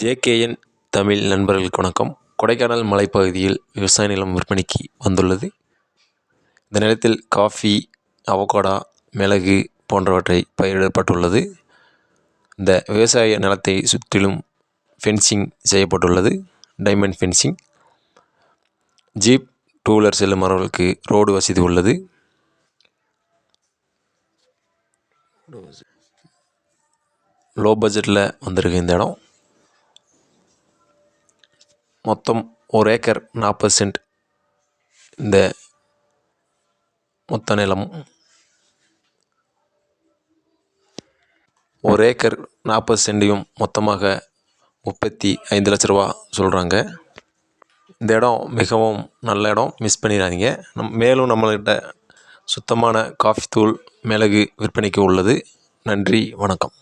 JKN Tamil நண்பர்களுக்கு வணக்கம். கொடைக்கானல் மலைப்பகுதியில் விவசாய நிலம் விற்பனைக்கு வந்துள்ளது. இந்த நிலத்தில் காஃபி அவகோடா மிளகு போன்றவற்றை பயிரிடப்பட்டுள்ளது. இந்த விவசாய நிலத்தை சுற்றிலும் ஃபென்சிங் செய்யப்பட்டுள்ளது. Diamond fencing jeep two wheeler செல்லும் அவர்களுக்கு ரோடு வசதி உள்ளது. லோ பட்ஜெட்டில் வந்திருக்கு இந்த இடம். மொத்தம் ஒரு ஏக்கர் நாற்பது சென்ட் இந்த மொத்த நிலம். ஒரு ஏக்கர் நாற்பது சென்டையும் மொத்தமாக முப்பத்தி ஐந்து லட்ச ரூபா சொல்கிறாங்க இந்த இடம் மிகவும் நல்ல இடம். மிஸ் பண்ணிடாதீங்க. நம் மேலும் நம்மள்கிட்ட சுத்தமான காஃபி தூள் மிளகு விற்பனைக்கு உள்ளது. நன்றி வணக்கம்.